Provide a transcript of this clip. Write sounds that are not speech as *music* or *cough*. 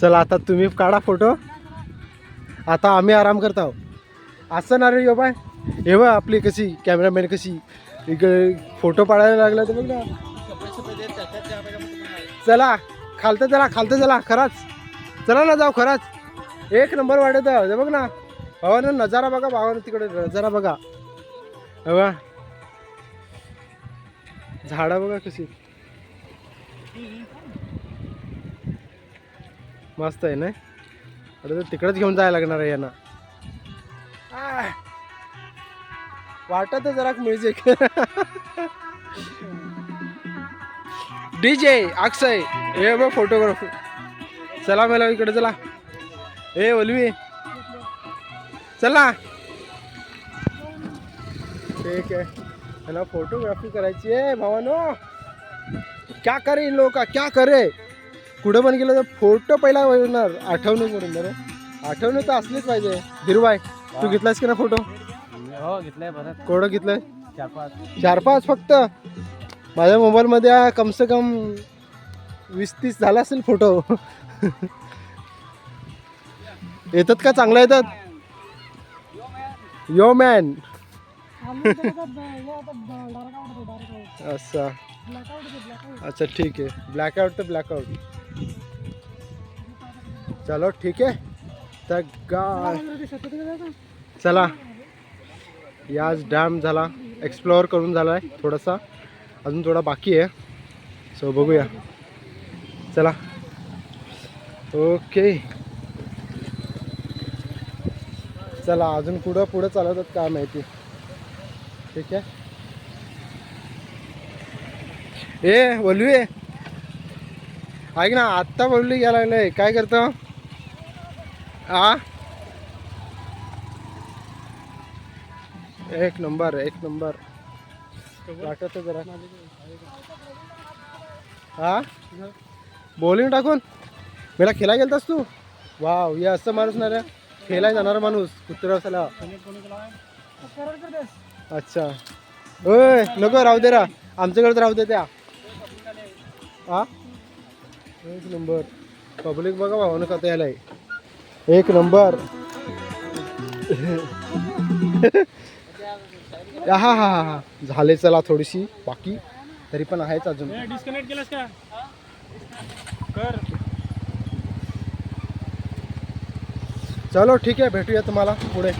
चला आता तुम्ही काढा फोटो. आता आम्ही आराम करत आहोत. असं ना रे यो बाय. हे बघ आपली कशी कॅमेरामॅन कशी. इकडे फोटो पाडायला लागला तर बघ ना. चला खालतं चला खालतं चला खराच. चला ना जाऊ खराच. एक नंबर वाटत आहे. बघ ना. भावानं नजारा बघा भावानं तिकडे नजारा बघा. हे बघा. झाडं बघा कशी. मस्त आहे ना? अरे तर तिकडेच घेऊन जायला लागणार आहे यांना. वाटत जरा म्युझिक डीजे अक्षय हे बघ फोटोग्राफी चला मला इकडे चला. ए ओलवी. चला. ठीक आहे. मला फोटोग्राफी करायची आहे भावानो. क्या करे इन लोक का? क्या करे? कुठं पण गेलं तर फोटो पहिला येणार आठवणूक म्हणून बरं. आठवणूक तर असलीच पाहिजे. धीरूभाई तू घेतलास की ना फोटो? हो घेतलंय परत. कोणं घेतलंय? चार पाच. चार पाच फक्त. माझ्या मोबाईलमध्ये कम से कम वीस तीस झाला असेल फोटो. येतात का? चांगला येतात? Yo man. अच्छा अच्छा ठीक आहे. ब्लॅकआउट तर ब्लॅकआउट. चलो ठीक आहे तर गाय चला. याच डॅम झाला. एक्सप्लोअर करून झाला आहे थोडासा. अजून थोडा बाकी आहे. सो बघूया. चला. ओके चला अजून पुढं पुढं चालवतात काय माहिती. ठीक आहे? ए बोलवी ऐक ना आत्ता बोलली घ्यायला लागलंय. काय करतो? आ? एक नंबर एक नंबर. वाटत जरा. हा बॉलिंग टाकून? मला खेळा गेलतास तू? वाव या असं माणूस ना रे. खेळायला जाणारा माणूस कुत्रा असायला. अच्छा. ओय नको राहू दे रा. आमच्याकडे तर राहू दे त्या. हा एक नंबर. पब्लिक बघा भावानं कथा यायला एक नंबर. *laughs* हा हा हा हा झाले चला थोडीशी बाकी. तरी पण आहेच अजून. डिस्कनेक्ट केलास का? कर. चलो ठीक आहे भेटूया तुम्हाला पुढे.